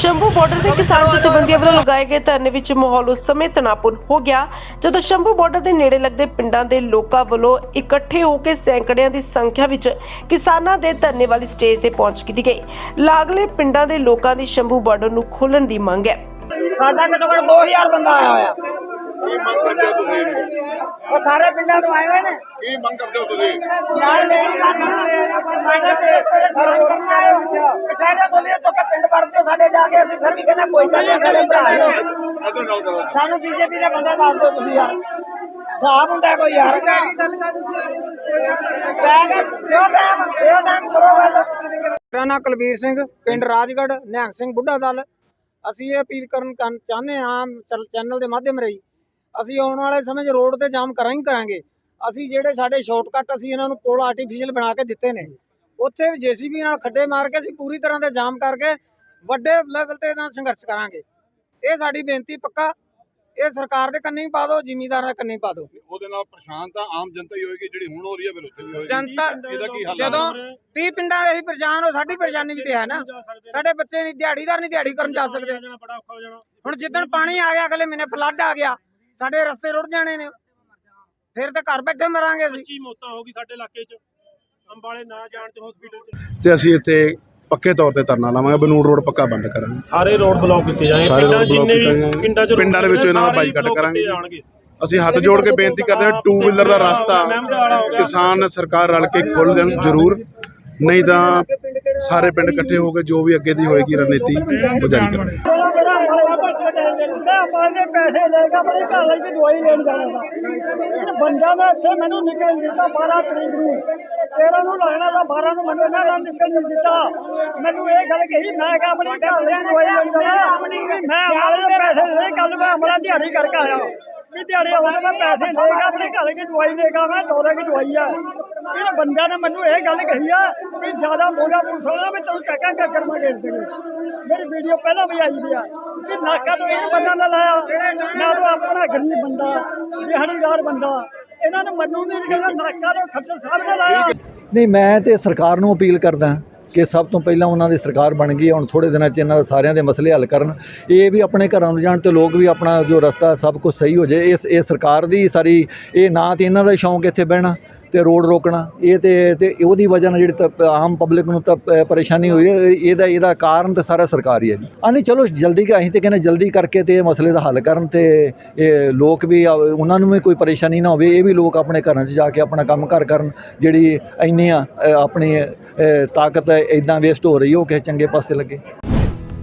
Shambhu border ਦੇ ਕਿਸਾਨ ਜਥੇਬੰਦੀਆਂ ਵੱਲੋਂ ਲਗਾਏ ਗਏ ਧਰਨੇ ਵਿੱਚ ਮਾਹੌਲ ਉਸ ਸਮੇਂ ਤਣਾਅਪੂਰਨ ਹੋ ਗਿਆ, ਜਦੋਂ ਸ਼ੰਭੂ ਬਾਰਡਰ ਦੇ ਨੇੜੇ ਲੱਗਦੇ ਪਿੰਡਾਂ ਦੇ ਲੋਕਾਂ ਵੱਲੋਂ ਇਕੱਠੇ ਹੋ ਕੇ ਸੈਂਕੜਿਆਂ ਦੀ ਸੰਖਿਆ ਵਿੱਚ ਕਿਸਾਨਾਂ ਦੇ ਧਰਨੇ ਵਾਲੀ ਸਟੇਜ ਤੇ ਪਹੁੰਚ ਕੀਤੀ ਗਈ। ਲਾਗਲੇ ਪਿੰਡਾਂ ਦੇ ਲੋਕਾਂ ਦੀ ਸ਼ੰਭੂ ਬਾਰਡਰ ਨੂੰ ਖੋਲ੍ਹਣ ਦੀ ਮੰਗ ਹੈ। ਸਾਡਾ ਘੱਟੋ ਘੱਟ 2000 ਬੰਦਾ ਆਇਆ ਹੋਇਆ। ਕੀ ਮੰਗ ਕਰਦੇ ਹੋ ਤੁਸੀਂ? ਉਹ ਸਾਰੇ ਪਿੰਡਾਂ ਤੋਂ ਆਏ ਹੋਏ ਨੇ। ਕੀ ਮੰਗ ਕਰਦੇ ਹੋ ਤੁਸੀਂ? ਨਾਲ ਲੈ ਸਾਡੇ ਪੇਟ ਤੇ ਸਰਵ ਕਰਨ ਆਏ ਹੋ ਸਾਡੇ ਬੋਲੀਏ ਤੋਂ ਕਿ ਪਿੰਡ ਵੜ ਕੇ ਸਾਡੇ ਜਾ ਕੇ? ਅਸੀਂ ਫਿਰ ਵੀ ਕਹਿੰਦੇ ਕੋਈ ਗੱਲ ਨਹੀਂ ਸਾਡੇ ਭਰਾ ਨੇ। ਅਦਰ ਗੱਲ ਕਰੋ। ਸਾਨੂੰ ਬੀਜੇਪੀ ਦੇ ਬੰਦੇ ਦੱਸ ਦਿਓ ਤੁਸੀਂ ਯਾਰ। ਸਾਹਬ ਹੁੰਦਾ ਕੋਈ ਯਾਰ। ਗੱਲ ਕਰ ਤੁਸੀਂ ਬੈਗ ਕਿਉਂ ਟਾਈਮ ਕਿਉਂ ਟਾਈਮ ਕਰੋ ਗੱਲ। ਮੇਰਾ ਨਾਂ ਕੁਲਬੀਰ ਸਿੰਘ ਪਿੰਡ ਰਾਜਗੜ੍ਹ ਨਿਹੰਗ ਸਿੰਘ ਬੁੱਢਾ ਦਲ। ਅਸੀਂ ਇਹ ਅਪੀਲ ਕਰਨ ਚਾਹੁੰਦੇ ਹਾਂ ਚੈਨਲ ਦੇ ਮਾਧਿਅਮ ਰਾਹੀਂ ਅਸੀਂ ਆਉਣ ਵਾਲੇ ਸਮੇਂ 'ਚ ਰੋਡ ਤੇ ਜਾਮ ਕਰਾਂ ਹੀ ਕਰਾਂਗੇ। ਅਸੀਂ ਜਿਹੜੇ ਸਾਡੇ ਸ਼ਾਰਟਕਟ ਅਸੀਂ ਇਹਨਾਂ ਨੂੰ ਪੁਲ ਆਰਟੀਫੀਸ਼ੀਅਲ ਬਣਾ ਕੇ ਦਿੱਤੇ ਨੇ ਉੱਥੇ ਵੀ ਜੀਸੀਬੀ ਨਾਲ ਖੱਡੇ ਮਾਰ ਕੇ ਅਸੀਂ ਪੂਰੀ ਤਰ੍ਹਾਂ ਤੇ ਜਾਮ ਕਰਕੇ ਵੱਡੇ ਲੈਵਲ ਤੇ ਇਹਦਾ ਸੰਘਰਸ਼ ਕਰਾਂਗੇ। ਇਹ ਸਾਡੀ ਬੇਨਤੀ ਪੱਕਾ ਇਹ ਸਰਕਾਰ ਦੇ ਕੰਨੀ ਪਾ ਦਿਓ ਜ਼ਿਮੀਂਦਾਰਾਂ ਦੇ ਕੰਨੀ ਪਾ ਦਿਓ। ਉਹਦੇ ਨਾਲ ਪਰੇਸ਼ਾਨ ਤਾਂ ਆਮ ਜਨਤਾ ਹੀ ਹੋਏਗੀ ਜਿਹੜੀ ਹੁਣ ਹੋ ਰਹੀ ਹੈ ਫਿਰ ਉੱਥੇ ਵੀ ਹੋਏਗੀ। ਜਨਤਾ ਇਹਦਾ ਕੀ ਹੱਲ ਹੈ ਜਦੋਂ 30 ਪਿੰਡਾਂ ਦੇ ਅਸੀਂ ਪਰੇਸ਼ਾਨ ਹੋ ਸਾਡੀ ਪਰੇਸ਼ਾਨੀ ਵੀ ਤੇ ਹੈ ਨਾ। ਸਾਡੇ ਬੱਚੇ ਨਹੀਂ ਦਿਹਾੜੀਦਾਰ ਨਹੀਂ ਦਿਹਾੜੀ ਕਰਨ ਜਾ ਸਕਦੇ। ਹੁਣ ਜਿੱਦਣ ਪਾਣੀ ਆ ਗਿਆ ਅਗਲੇ ਮਹੀਨੇ ਫਲੱਡ ਆ ਗਿਆ। ਸਾਡੇ ਰਸਤੇ ਰੁੜ ਜਾਣੇ ਨੇ। ਫਿਰ ਤਾਂ ਘਰ ਬੈਠੇ ਮਰਾਂਗੇ ਅਸੀਂ। ਪੱਚੀ ਮੌਤਾਂ ਹੋ ਗਈ ਸਾਡੇ ਇਲਾਕੇ 'ਚ। ਅੰਬਾਲੇ ਨਾ ਜਾਣ 'ਚ ਹਸਪੀਟਲ 'ਚ। ਤੇ ਅਸੀਂ ਇੱਥੇ ਪੱਕੇ ਤੌਰ ਤੇ ਧਰਨਾ ਲਾਵਾਂਗੇ ਬਨੂੜ ਰੋਡ ਪੱਕਾ ਬੰਦ ਕਰਾਂਗੇ। ਸਾਰੇ ਰੋਡ ਬਲੌਕ ਕੀਤੇ ਜਾਣਗੇ। ਪਿੰਡਾਂ ਜਿੰਨੇ ਵੀ। ਪਿੰਡਾਂ 'ਚ ਪਿੰਡਾਂ ਦੇ ਵਿੱਚੋਂ ਇਹਨਾਂ ਦਾ ਬਾਈਕਾਟ ਕਰਾਂਗੇ। ਅਸੀਂ ਹੱਥ ਜੋੜ ਕੇ ਬੇਨਤੀ ਕਰਦੇ ਹਾਂ ਟੂ ਵੀਲਰ ਦਾ ਰਸਤਾ ਕਿਸਾਨ ਸਰਕਾਰ ਰਲ ਕੇ ਖੋਲ ਦੇਣ ਜ਼ਰੂਰ। ਨਹੀਂ ਤਾਂ ਸਾਰੇ ਪਿੰਡ ਇਕੱਠੇ ਹੋ ਕੇ ਜੋ ਵੀ ਅੱਗੇ ਦੀ ਹੋਏਗੀ ਰਣਨੀਤੀ ਉਹ ਜਾਰੀ ਕਰਾਂਗੇ। ਬੱਚਾ ਆਪਣੇ ਪੈਸੇ ਲੈ ਕੇ ਆਪਣੇ ਘਰ ਲਈ ਦੀ ਦਵਾਈ ਲੈਣ ਜਾਣਾ ਸੀ ਬੰਦਾ ਮੈਂ ਇੱਥੇ ਮੈਨੂੰ ਨਿਕਲ ਦਿੱਤਾ 12 ਤਰੀਕ ਨੂੰ। 13 ਨੂੰ ਲੱਗਣਾ ਦਾ 12 ਨੂੰ ਮੈਨੂੰ ਇਹਨਾਂ ਨਾਲ ਨਿਕਲ ਨਹੀਂ ਦਿੱਤਾ। ਮੈਨੂੰ ਇਹ ਗੱਲ ਕਹੀ, ਮੈਂ ਕਿ ਆਪਣੇ ਘਰ ਲਈ ਦਵਾਈ ਲੈਣ ਜਾਣਾ। ਮੈਂ ਅਮਲੇ ਪੈਸੇ ਲੈ ਕੱਲ ਮੈਂ ਆਪਣਾ ਦਿਹਾੜੀ ਕਰਕੇ ਆਇਆ। ਵੀ ਦਿਹਾੜੀ ਆਉਂਦਾ ਮੈਂ ਪੈਸੇ ਲੈ ਆਪਣੇ ਘਰ ਦੀ ਦਵਾਈ ਲੈ ਮੈਂ ਦੌਰੇ ਦੀ ਦਵਾਈ ਆ। ਇਹ ਬੰਦਾ ਨੇ ਮੈਨੂੰ ਇਹ ਗੱਲ ਕਹੀ ਆ ਵੀ ਜ਼ਿਆਦਾ ਮੋਗਾ ਪੁਲਿਸ ਮੈਂ ਤੈਨੂੰ ਕਾਕਾ ਕਾਕਰ ਮੈਂ ਗੇਰ ਦੇਣੀ। ਮੇਰੀ ਵੀਡੀਓ ਪਹਿਲਾਂ ਵੀ ਆਈ ਵੀ ਆ ਕਿ ਨਾਕਾ ਤੋਂ ਇਹ ਬੰਦਾ ਨਾ ਲਾਇਆ, ਨਾ ਤਾਂ ਆਪਣਾ ਗਰੀਬ ਬੰਦਾ, ਦਿਹਾੜੀਦਾਰ ਬੰਦਾ। ਇਹਨਾਂ ਨੇ ਮੈਨੂੰ ਨਹੀਂ ਕਹਿੰਦਾ ਨਾਕਾ ਤੋਂ ਖੱਟਰ ਸਾਹਿਬ ਨੇ ਲਾਇਆ। ਨਹੀਂ, ਮੈਂ ਤੇ ਸਰਕਾਰ ਨੂੰ ਅਪੀਲ ਕਰਦਾ। ਕਿ ਸਭ ਤੋਂ ਪਹਿਲਾਂ ਉਹਨਾਂ ਦੀ ਸਰਕਾਰ ਬਣ ਗਈ ਹੈ, ਹੁਣ ਥੋੜੇ ਦਿਨਾਂ 'ਚ ਇਹਨਾਂ ਦਾ ਸਾਰਿਆਂ ਦੇ ਮਸਲੇ ਹੱਲ ਕਰਨ। ਇਹ ਵੀ ਆਪਣੇ ਘਰਾਂ ਨੂੰ ਜਾਣ ਤੇ ਲੋਕ ਵੀ ਆਪਣਾ ਜੋ ਰਸਤਾ ਸਭ ਕੁਝ ਸਹੀ ਹੋ ਜਾਏ ਇਸ ਇਹ ਸਰਕਾਰ ਦੀ ਸਾਰੀ ਇਹ ਨਾ ਤੇ ਇਹਨਾਂ ਦਾ ਸ਼ੌਂਕ ਇੱਥੇ ਬਹਿਣਾ। ਤੇ ਰੋਡ ਰੋਕਣਾ ਇਹ ਤੇ ਤੇ ਉਹਦੀ ਵਜ੍ਹਾ ਨਾਲ ਜਿਹੜੀ ਤਾਂ ਆਮ ਪਬਲਿਕ ਨੂੰ ਤਾਂ ਪਰੇਸ਼ਾਨੀ ਹੋਈ ਹੈ ਇਹਦਾ ਇਹਦਾ ਕਾਰਨ ਤਾਂ ਸਾਰਾ ਸਰਕਾਰ ਹੀ ਹੈ ਜੀ। ਆ ਨਹੀਂ ਚਲੋ ਜਲਦੀ ਕਿ ਅਸੀਂ ਤੇ ਕਹਿੰਦੇ ਜਲਦੀ ਕਰਕੇ ਤੇ ਇਹ ਮਸਲੇ ਦਾ ਹੱਲ ਕਰਨ ਤੇ ਇਹ ਲੋਕ ਵੀ ਉਹਨਾਂ ਨੂੰ ਵੀ ਕੋਈ ਪਰੇਸ਼ਾਨੀ ਨਾ ਹੋਵੇ ਇਹ ਵੀ ਲੋਕ ਆਪਣੇ ਘਰਾਂ 'ਚ ਜਾ ਕੇ ਆਪਣਾ ਕੰਮ ਘਰ ਕਰਨ ਜਿਹੜੀ ਇੰਨੀ ਅ, ਆਪਣੀ ਤਾਕਤ ਇਦਾਂ ਵੇਸਟ ਹੋ ਰਹੀ ਹੈ ਉਹ ਕਿਸੇ ਚੰਗੇ ਪਾਸੇ ਲੱਗੇ।